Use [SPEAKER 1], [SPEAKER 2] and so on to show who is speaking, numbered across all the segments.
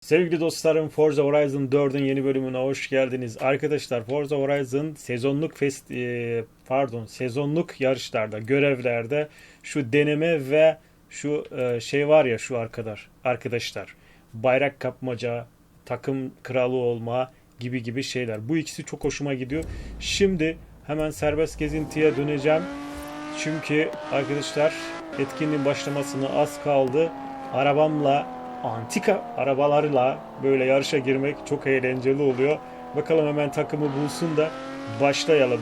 [SPEAKER 1] Sevgili dostlarım Forza Horizon 4'ün yeni bölümüne hoş geldiniz. Arkadaşlar Forza Horizon sezonluk fest e, pardon sezonluk yarışlarda, görevlerde şu deneme ve şu e, şey var ya şu arkadaş arkadaşlar. Bayrak kapmaca, takım kralı olma gibi gibi şeyler. Bu ikisi çok hoşuma gidiyor. Şimdi hemen serbest gezintiye döneceğim. Çünkü arkadaşlar etkinliğin başlamasına az kaldı. Arabamla antika arabalarla böyle yarışa girmek çok eğlenceli oluyor. Bakalım hemen takımı bulsun da başlayalım.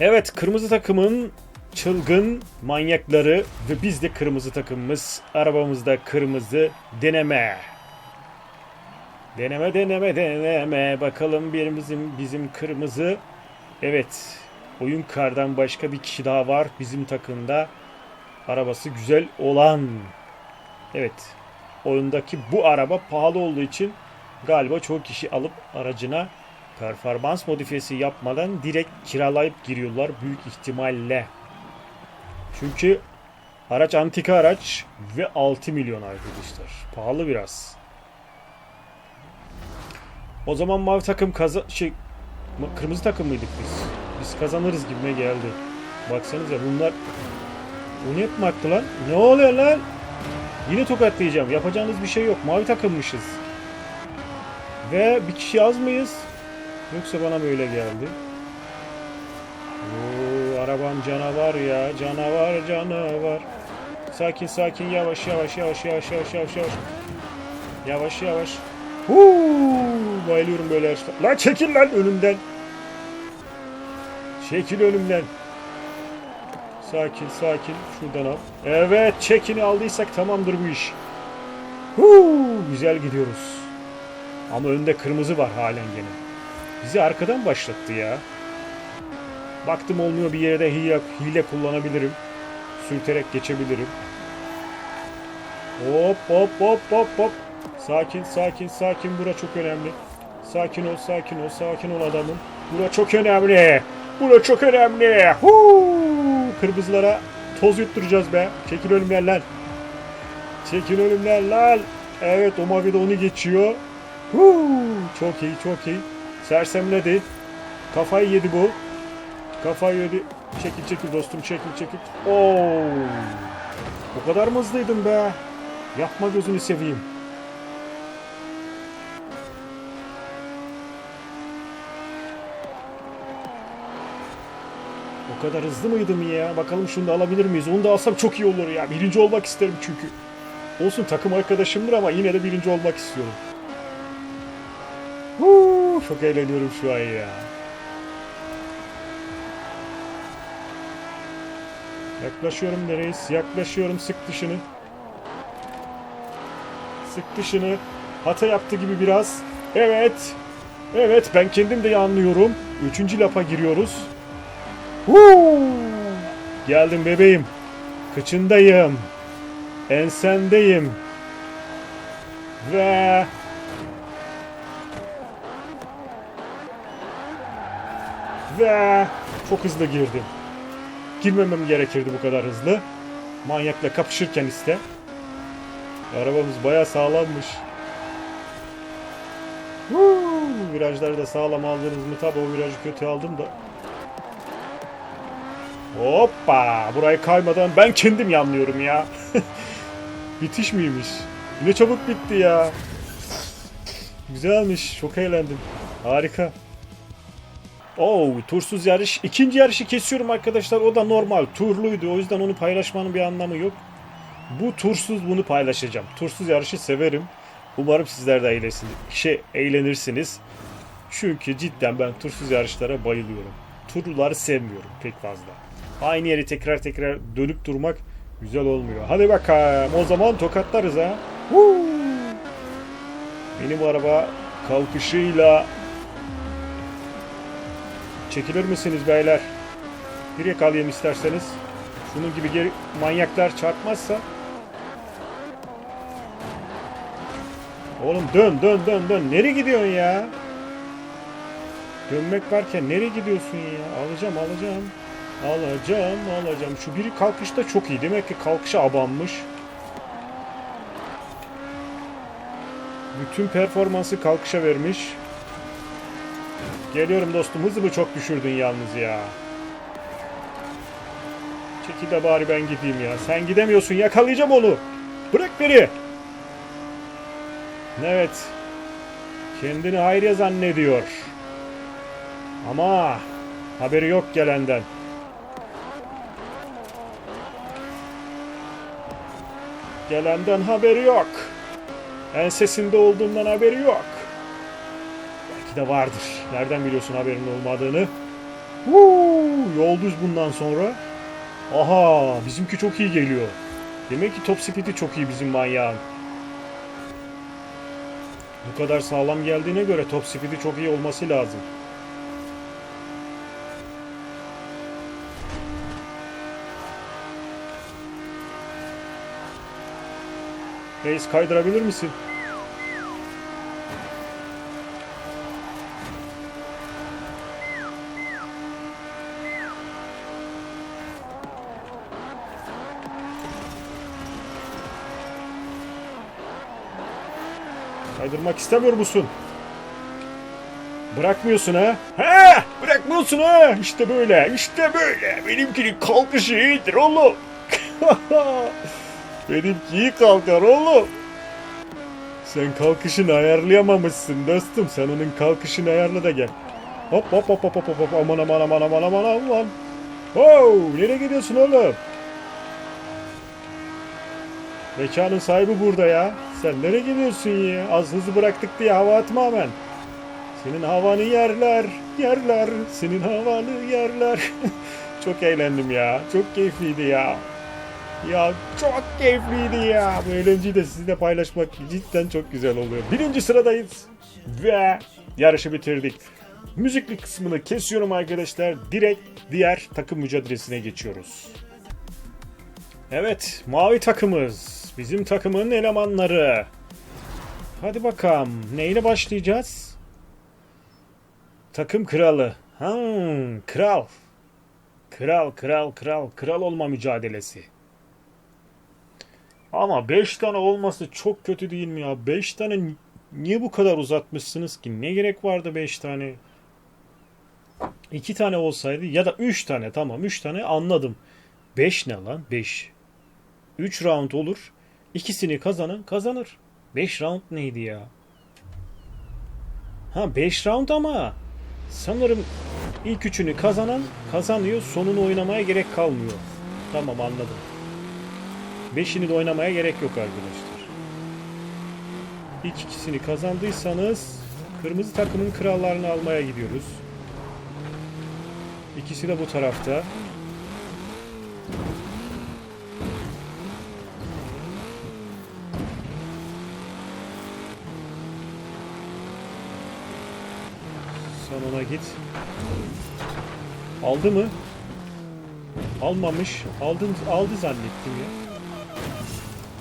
[SPEAKER 1] Evet kırmızı takımın çılgın manyakları ve biz de kırmızı takımımız. Arabamızda kırmızı deneme. Deneme deneme deneme. Bakalım birimizin bizim kırmızı. Evet. Oyun kardan başka bir kişi daha var bizim takımda. Arabası güzel olan. Evet. Oyundaki bu araba pahalı olduğu için galiba çoğu kişi alıp aracına performans modifiyesi yapmadan direkt kiralayıp giriyorlar büyük ihtimalle. Çünkü araç antika araç ve 6 milyon arkadaşlar. Pahalı biraz. O zaman mavi takım kaza şey kırmızı takım mıydık biz? Biz kazanırız gibime geldi. Baksanıza bunlar bu ne yapmaktı lan? Ne oluyor lan? Yine tokatlayacağım. Yapacağınız bir şey yok. Mavi takımmışız. Ve bir kişi az mıyız? Yoksa bana böyle geldi. Oo, arabam canavar ya. Canavar canavar. Sakin sakin yavaş yavaş yavaş yavaş yavaş yavaş yavaş. Yavaş yavaş. Huu, bayılıyorum böyle yarışlar. Lan çekil lan önümden. Çekil önümden. Sakin sakin. Şuradan al. Evet çekini aldıysak tamamdır bu iş. Huu, güzel gidiyoruz. Ama önde kırmızı var halen gene. Bizi arkadan başlattı ya. Baktım olmuyor bir yere de hile, hile kullanabilirim. Sürterek geçebilirim. Hop hop hop hop hop. Sakin sakin sakin bura çok önemli. Sakin ol sakin ol sakin ol adamım. Bura çok önemli. Bura çok önemli. Huu! Kırmızılara toz yutturacağız be. Çekil önümden lan. Çekil önümden lan. Evet o mavi de onu geçiyor. Huu! Çok iyi çok iyi. Sersemledi. Kafayı yedi bu. Kafayı yedi. Çekil çekil dostum çekil çekil. Oo! O kadar mı hızlıydın be? Yapma gözünü seveyim. Kadar hızlı mıydım ya? Bakalım şunu da alabilir miyiz? Onu da alsam çok iyi olur ya. Birinci olmak isterim çünkü. Olsun takım arkadaşımdır ama yine de birinci olmak istiyorum. Huu, çok eğleniyorum şu an ya. Yaklaşıyorum reis. Yaklaşıyorum sık dışını. Sık dışını. Hata yaptı gibi biraz. Evet. Evet ben kendim de anlıyorum. Üçüncü lapa giriyoruz. Huu! Geldim bebeğim. Kıçındayım. Ensendeyim. Ve ve çok hızlı girdim. Girmemem gerekirdi bu kadar hızlı. Manyakla kapışırken iste. Arabamız baya sağlammış. Virajları da sağlam aldınız mı? Tabi o virajı kötü aldım da. Hoppa! Burayı kaymadan ben kendim yanlıyorum ya. Bitiş miymiş? Ne çabuk bitti ya. Güzelmiş. Çok eğlendim. Harika. Oo, tursuz yarış. İkinci yarışı kesiyorum arkadaşlar. O da normal. Turluydu. O yüzden onu paylaşmanın bir anlamı yok. Bu tursuz bunu paylaşacağım. Tursuz yarışı severim. Umarım sizler de şey, eğlenirsiniz. Çünkü cidden ben tursuz yarışlara bayılıyorum. Turluları sevmiyorum pek fazla. Aynı yeri tekrar tekrar dönüp durmak güzel olmuyor. Hadi bakalım o zaman tokatlarız ha. Huu! Benim araba kalkışıyla çekilir misiniz beyler? Bir kalayım isterseniz. Şunun gibi geri manyaklar çarpmazsa. Oğlum dön dön dön dön. Nereye gidiyorsun ya? Dönmek varken nereye gidiyorsun ya? Alacağım alacağım. Alacağım alacağım. Şu biri kalkışta çok iyi. Demek ki kalkışa abanmış. Bütün performansı kalkışa vermiş. Geliyorum dostum. Hızımı çok düşürdün yalnız ya. Çekil de bari ben gideyim ya. Sen gidemiyorsun. Yakalayacağım onu. Bırak beni. Evet. Kendini hayriye zannediyor. Ama haberi yok gelenden. Gelenden haberi yok. Ensesinde olduğundan haberi yok. Belki de vardır. Nereden biliyorsun haberin olmadığını? Huu, yol bundan sonra. Aha bizimki çok iyi geliyor. Demek ki top speed'i çok iyi bizim manyağın. Bu kadar sağlam geldiğine göre top speed'i çok iyi olması lazım. Reis kaydırabilir misin? Kaydırmak istemiyor musun? Bırakmıyorsun ha? Ha! Bırakmıyorsun ha! İşte böyle, işte böyle. Benimkinin kalkışı iyidir oğlum. Benimki kalkar oğlum. Sen kalkışını ayarlayamamışsın dostum. Sen onun kalkışını ayarla da gel. Hop hop hop hop hop hop. Aman aman aman aman aman aman. Oh, nereye gidiyorsun oğlum? Mekanın sahibi burada ya. Sen nereye gidiyorsun ya? Az hızlı bıraktık diye hava atma hemen. Senin havanı yerler, yerler. Senin havanı yerler. çok eğlendim ya. Çok keyifliydi ya. Ya çok keyifliydi ya. Bu eğlenceyi de sizinle paylaşmak cidden çok güzel oluyor. Birinci sıradayız. Ve yarışı bitirdik. Müzikli kısmını kesiyorum arkadaşlar. Direkt diğer takım mücadelesine geçiyoruz. Evet, mavi takımız. Bizim takımın elemanları. Hadi bakalım. Neyle başlayacağız? Takım kralı. Hmm, kral. Kral, kral, kral. Kral olma mücadelesi. Ama 5 tane olması çok kötü değil mi ya? 5 tane ni- niye bu kadar uzatmışsınız ki? Ne gerek vardı 5 tane? 2 tane olsaydı ya da 3 tane tamam 3 tane anladım. 5 ne lan? 5. 3 round olur. İkisini kazanan kazanır. 5 round neydi ya? Ha 5 round ama sanırım ilk üçünü kazanan kazanıyor. Sonunu oynamaya gerek kalmıyor. Tamam anladım. Beşini de oynamaya gerek yok arkadaşlar. İlk ikisini kazandıysanız kırmızı takımın krallarını almaya gidiyoruz. İkisi de bu tarafta. Sen ona git. Aldı mı? Almamış. Aldın, aldı zannettim ya.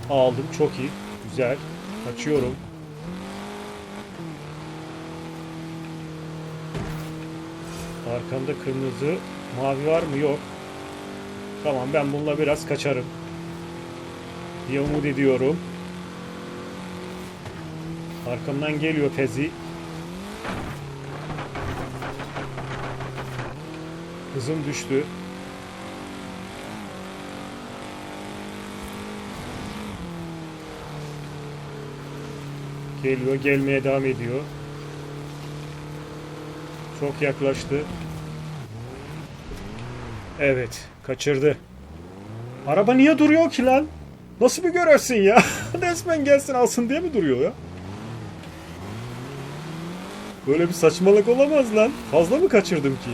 [SPEAKER 1] Aldım. Çok iyi. Güzel. Kaçıyorum. Arkamda kırmızı. Mavi var mı? Yok. Tamam ben bununla biraz kaçarım. diye umut ediyorum. Arkamdan geliyor Pezi. Hızım düştü. Geliyor, gelmeye devam ediyor. Çok yaklaştı. Evet, kaçırdı. Araba niye duruyor ki lan? Nasıl bir görevsin ya? Resmen gelsin alsın diye mi duruyor ya? Böyle bir saçmalık olamaz lan. Fazla mı kaçırdım ki?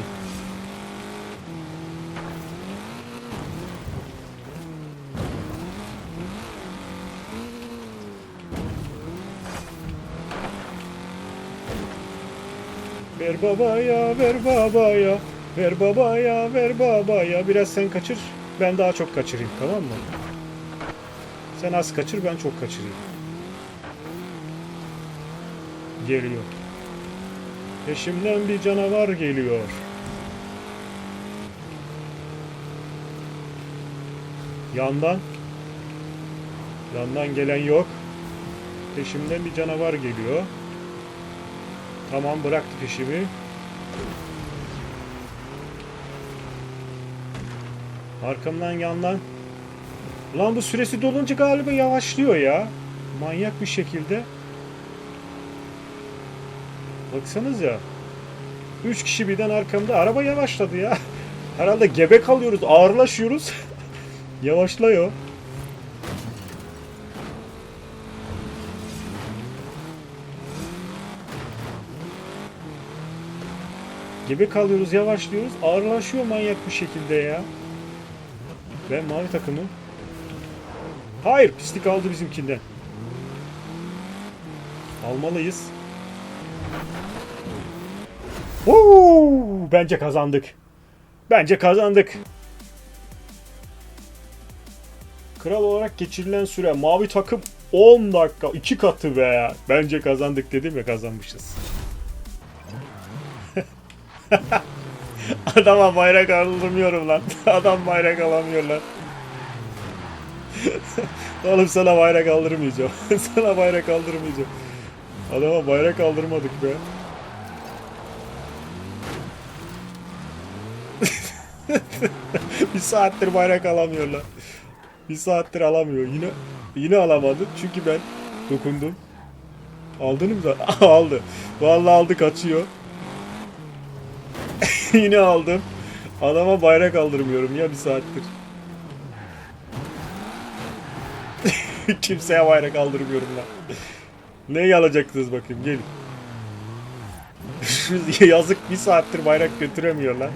[SPEAKER 1] Ver babaya, ver babaya, ver babaya, ver babaya. Biraz sen kaçır, ben daha çok kaçırayım, tamam mı? Sen az kaçır, ben çok kaçırayım. Geliyor. Peşimden bir canavar geliyor. Yandan. Yandan gelen yok. Peşimden bir canavar geliyor. Tamam bıraktı peşimi. Arkamdan yandan. Lan bu süresi dolunca galiba yavaşlıyor ya. Manyak bir şekilde. Baksanız ya. Üç kişi birden arkamda. Araba yavaşladı ya. Herhalde gebe kalıyoruz. Ağırlaşıyoruz. Yavaşlıyor. Gebe kalıyoruz, yavaşlıyoruz. Ağırlaşıyor manyak bir şekilde ya. Ve mavi takımı. Hayır, pislik aldı bizimkinden. Almalıyız. Woo! Bence kazandık. Bence kazandık. Kral olarak geçirilen süre mavi takım 10 dakika 2 katı be. Bence kazandık dedim ya kazanmışız. Adama bayrak aldırmıyorum lan. Adam bayrak alamıyor lan. Oğlum sana bayrak aldırmayacağım. sana bayrak aldırmayacağım. Adama bayrak aldırmadık be. bir saattir bayrak alamıyorlar. Bir saattir alamıyor. Yine yine alamadı. Çünkü ben dokundum. Aldın mı? da- aldı. Vallahi aldı kaçıyor. Yine aldım. Adama bayrak aldırmıyorum ya bir saattir. Kimseye bayrak aldırmıyorum lan. Ne alacaksınız bakayım gelin. Yazık bir saattir bayrak götüremiyor lan.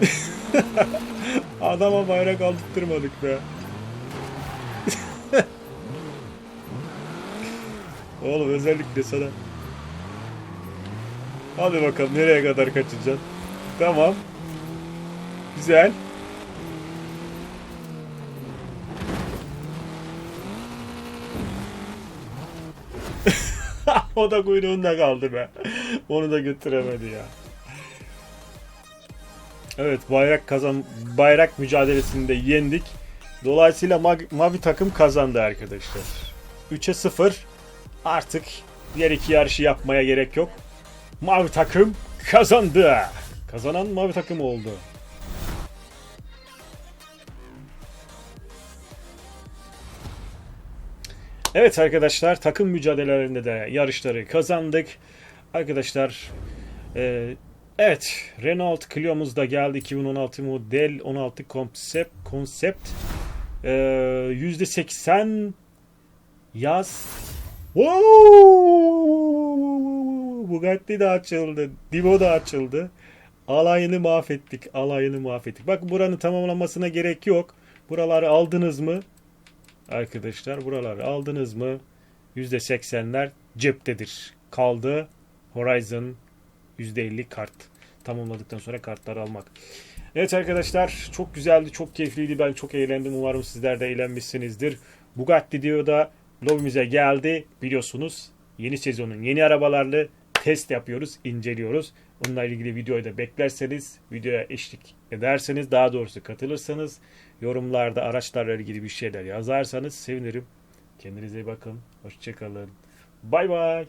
[SPEAKER 1] Adama bayrak aldırtmadık be. Oğlum özellikle sana. Hadi bakalım nereye kadar kaçacaksın. Tamam. Güzel. o da kuyruğunda kaldı be. Onu da götüremedi ya. Evet bayrak kazan bayrak mücadelesinde yendik. Dolayısıyla ma- mavi takım kazandı arkadaşlar. 3'e 0. Artık diğer iki yarışı yapmaya gerek yok. Mavi takım kazandı. Kazanan mavi takım oldu. Evet arkadaşlar takım mücadelelerinde de yarışları kazandık. Arkadaşlar e, evet Renault Clio'muz da geldi 2016 model 16 konsept konsept e, %80 yaz Wow! Bugatti de açıldı. Divo da açıldı. Alayını mahvettik. Alayını mahvettik. Bak buranın tamamlanmasına gerek yok. Buraları aldınız mı? Arkadaşlar buraları aldınız mı? %80'ler ceptedir. Kaldı Horizon %50 kart. Tamamladıktan sonra kartları almak. Evet arkadaşlar çok güzeldi, çok keyifliydi. Ben çok eğlendim. Umarım sizler de eğlenmişsinizdir. Bugatti diyor da lobimize geldi. Biliyorsunuz yeni sezonun yeni arabalarla test yapıyoruz, inceliyoruz. Onunla ilgili videoyu da beklerseniz, videoya eşlik ederseniz, daha doğrusu katılırsanız, yorumlarda araçlarla ilgili bir şeyler yazarsanız sevinirim. Kendinize iyi bakın. Hoşçakalın. Bay bay.